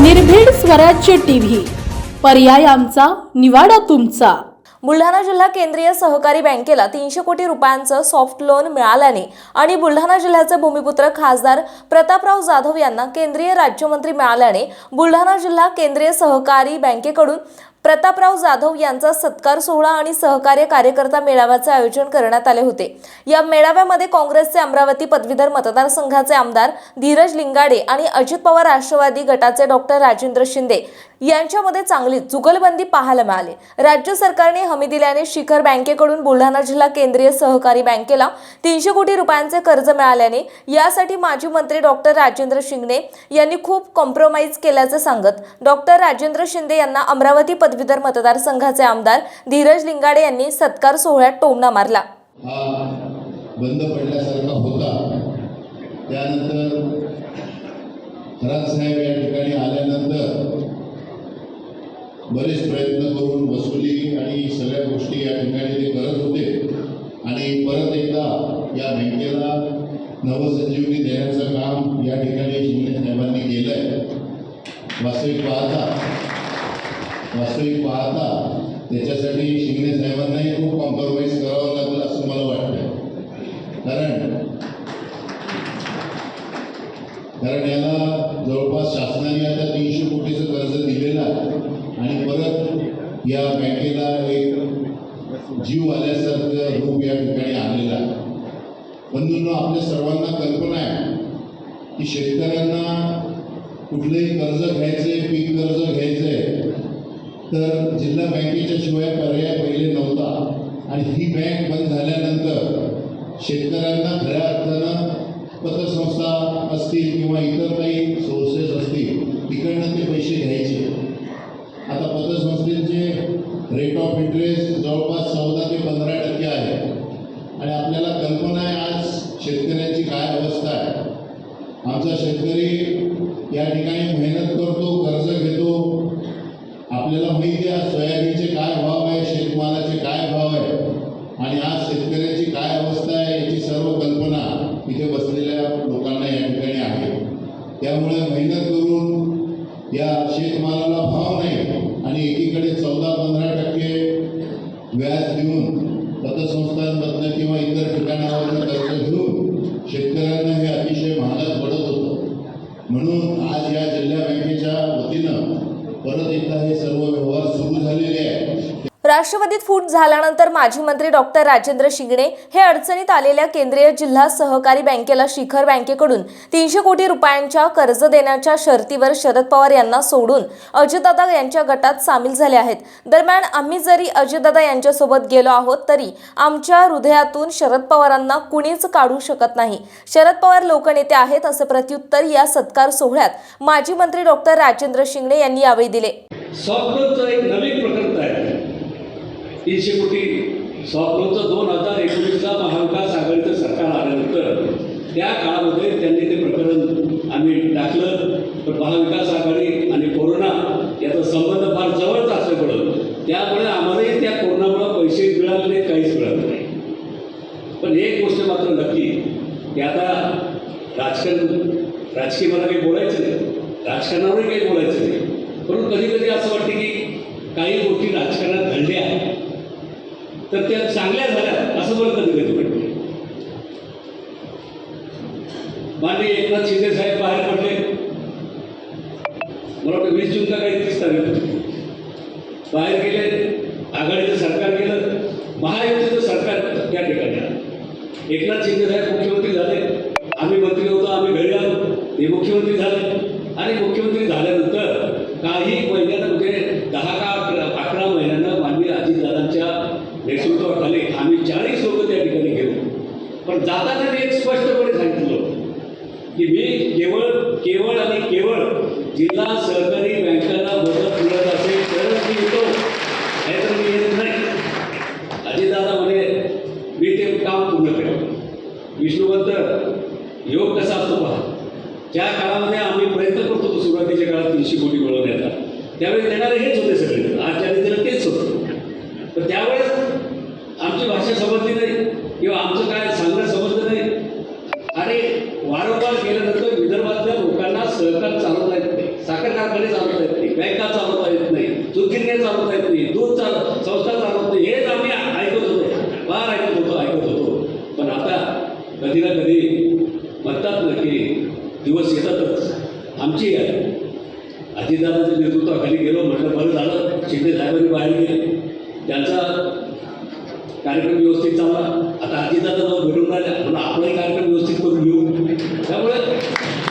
निर्भीड स्वराज्य टीव्ही. पर्याय आमचा निवाडा तुमचा. बुलढाणा जिल्हा केंद्रीय सहकारी बँकेला तीनशे कोटी रुपयांचं सॉफ्ट लोन मिळाल्याने आणि बुलढाणा जिल्ह्याचे भूमिपुत्र खासदार प्रतापराव जाधव यांना केंद्रीय राज्यमंत्री मिळाल्याने बुलढाणा जिल्हा केंद्रीय सहकारी बँकेकडून प्रतापराव जाधव यांचा सत्कार सोहळा आणि सहकार्य कार्यकर्ता मेळाव्याचे आयोजन करण्यात आले होते. या मेळाव्यामध्ये काँग्रेसचे अमरावती पदवीधर मतदारसंघाचे आमदार धीरज लिंगाडे आणि अजित पवार राष्ट्रवादी गटाचे डॉक्टर राजेंद्र शिंदे यांच्यामध्ये चांगली जुगलबंदी पाहायला मिळाली. राज्य सरकारने हमी दिल्याने शिखर बँकेकडून बुलढाणा जिल्हा केंद्रीय सहकारी बँकेला तीनशे कोटी रुपयांचे कर्ज मिळाल्याने यासाठी माजी मंत्री डॉक्टर राजेंद्र शिंगणे यांनी खूप कॉम्प्रोमाइज केल्याचं सांगत डॉक्टर राजेंद्र शिंदे यांना अमरावती पदवीधर मतदारसंघाचे आमदार धीरज लिंगाडे यांनी सत्कार सोहळ्यात टोमणा मारला. बंद पडल्यासारखा होता. त्यानंतर खरात साहेब या ठिकाणी आल्यानंतर बरेच प्रयत्न करून वसुली आणि सगळ्या गोष्टी या ठिकाणी ते करत होते. आणि परत एकदा या बँकेला नवसंजीवनी देण्याचं काम या ठिकाणी शिंदे साहेबांनी केलं आहे वास्तविक पाहता वास्तविक पाहता त्याच्यासाठी शिंदे साहेबांनाही खूप कॉम्प्रोमाइज करावं लागलं असं मला वाटतं कारण कारण याला जवळपास शासनाने आता तीनशे कोटीचं कर्ज दिलेलं आहे. आणि परत या बँकेला एक जीव आल्यासारखं रूप या ठिकाणी आलेलं आहे. बंधूंना आपल्या सर्वांना कल्पना आहे की शेतकऱ्यांना कुठलंही कर्ज घ्यायचं आहे पीक कर्ज घ्यायचं आहे तर जिल्हा बँकेच्या शिवाय पर्याय पहिले नव्हता. आणि ही बँक बंद झाल्यानंतर शेतकऱ्यांना खऱ्या अर्थानं पतसंस्था असतील किंवा इतर काही सोर्सेस असतील तिकडनं ते पैसे घ्यायचे. आता पतसंस्थेचे रेट ऑफ इंटरेस्ट जवळपास चौदा ते पंधरा टक्के आहे. आणि आपल्याला कल्पना आहे आज शेतकऱ्यांची काय अवस्था आहे. आमचा शेतकरी या ठिकाणी मेहनत करतो कर्ज घेतो. आपल्याला माहिती आहे सोयाबीनचे काय भाव आहे शेतमालाचे काय भाव आहे. आणि आज शेतकऱ्याची काय अवस्था आहे याची सर्व कल्पना इथे बसलेल्या लोकांना या ठिकाणी आहे. त्यामुळे मेहनत करून या शेतमालाला भाव नाही आणि एकीकडे चौदा पंधरा टक्के व्याज देऊन पतसंस्थांमधनं किंवा इतर ठिकाणावर कर्ज घेऊन शेतकऱ्यांना हे अतिशय महागात पडत होतं. म्हणून आज या जिल्हा बँकेच्या वतीनं परत एकदा हे सर्व व्यवहार सुरू झालेले आहे राष्ट्रवादीत फूट झाल्यानंतर माजी मंत्री डॉक्टर राजेंद्र शिंगणे हे अडचणीत आलेल्या केंद्रीय जिल्हा सहकारी बँकेला शिखर बँकेकडून तीनशे कोटी रुपयांच्या कर्ज देण्याच्या शर्तीवर शरद पवार यांना सोडून अजितदादा यांच्या गटात सामील झाले आहेत. दरम्यान आम्ही जरी अजितदादा यांच्यासोबत गेलो आहोत तरी आमच्या हृदयातून शरद पवारांना कुणीच काढू शकत नाही. शरद पवार लोकनेते आहेत असं प्रत्युत्तर या सत्कार सोहळ्यात माजी मंत्री डॉक्टर राजेंद्र शिंगणे यांनी यावेळी दिले सॉफ्टवेअरचं एक नवीन प्रकरण तयार आहे तीनशे कोटी सॉफ्टवेअरचं दोन हजार एकोणीसचा महाविकास आघाडीचं सरकार आल्यानंतर त्या काळामध्ये त्यांनी ते प्रकरण आम्ही टाकलं. पण महाविकास आघाडी आणि कोरोना याचा संबंध फार जवळचा असल्यामुळं त्यामुळे आम्हालाही त्या कोरोनामुळं पैसे मिळाले नाही काहीच मिळालं नाही. पण एक गोष्ट मात्र नक्की की आता राजकारण राजकीय मला काही बोलायचं नाही राजकारणावरही काही बोलायचं नाही. परंतु कधी कधी असं वाटतं की काही गोष्टी राजकारणात घडल्या तर त्या चांगल्या झाल्या. असं मला कधी कधी वाटते माननीय एकनाथ शिंदे साहेब बाहेर पडले. मला वाटतं वीस जूनला काही तीस तारीख बाहेर गेले आघाडीचं सरकार गेलं. महायुतीचं सरकार त्या ठिकाणी आलं. एकनाथ शिंदे साहेब मुख्यमंत्री झाले. आम्ही मंत्री होतो आम्ही घरी आलो. ते मुख्यमंत्री झाले. आणि मुख्यमंत्री झाल्यानंतर काही महिन्यात म्हणजे दहा का अकरा अकरा महिन्यानं माननीय अजितदादांच्या नेतृत्वाखाली आम्ही चाळीस लोक त्या ठिकाणी गेलो. पण जाताना त्यांनी एक स्पष्टपणे सांगितलं की मी केवळ केवळ आणि केवळ जिल्हा सहकारी बँकांना मदत मिळत असेल तरच मी येतो. नाहीतर मी येत नाही. अजितदादा म्हणे मी ते काम पूर्ण करेन. विष्णुवंत योग कसा असतो पहा. ज्या काळामध्ये आम्ही प्रयत्न करतो सुरुवातीच्या काळात तीनशे कोटी मिळवण्याचा त्यावेळेस देणारे हेच होते सगळे. आज ज्यांनी तेच होतं. तर त्यावेळेस आमची भाषा समजली नाही किंवा आमचं काय सांगणं समजलं नाही. आणि वारंवार गेल्यानंतर विदर्भातल्या लोकांना सहकार चालवता येत नाही. साखर कारखाने चालवता येत नाही बँका दुधगिरण्या चालवता येत नाही दूध चाल संस्था चालवत नाही. हेच आम्ही ऐकत होतो. फार ऐकत होतो ऐकत होतो. पण आता कधी ना कधी म्हणतात ना की दिवस येतातच. आमची आहे अजितदादाच्या नेतृत्वाखाली गेलो म्हटलं बरं झालं. शिंदे साहेबांनी बाहेर गेले. त्यांचा कार्यक्रम व्यवस्थित चालला. आता अजितदादा जाऊन भेटून राहिला. म्हणून आपलाही कार्यक्रम व्यवस्थित करून घेऊ. त्यामुळे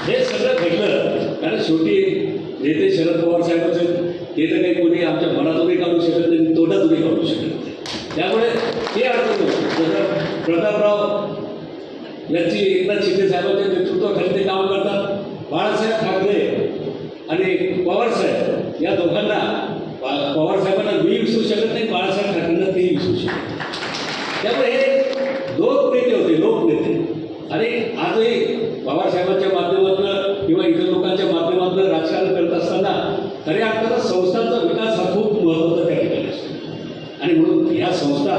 हे सगळं घडलं. कारण शेवटी नेते शरद पवार साहेबांचे ते तर काही कोणी आमच्या मनातूनही काढू शकत नाही तोंडातूनही काढू शकत नाही. त्यामुळे ते अडचण जसं प्रतापराव यांची एकनाथ शिंदे साहेबांच्या नेतृत्वाखाली ते काम करतात. बाळासाहेब ठाकरे आणि पवारसाहेब या दोघांना पवार पवारसाहेबांना मी विसरू शकत नाही. त्यामुळे हे लोकनेते होते लोकनेते आणि आजही बाबासाहेबांच्या माध्यमातून किंवा इतर लोकांच्या माध्यमातून राजकारण करत असताना खऱ्या अर्थानं संस्थांचा विकास हा खूप महत्त्वाचा त्या ठिकाणी असतो. आणि म्हणून ह्या संस्था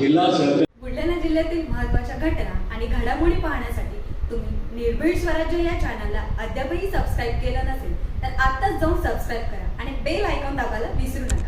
जिल्हा सहकार बुलढाणा जिल्ह्यातील महत्त्वाच्या घटना आणि घडामोडी पाहण्यासाठी तुम्ही निर्भीड स्वराज्य या चॅनलला अद्यापही सबस्क्राईब केलं नसेल तर आत्ताच जाऊन सबस्क्राईब करा आणि बेल आयकॉन दाबायला विसरू नका.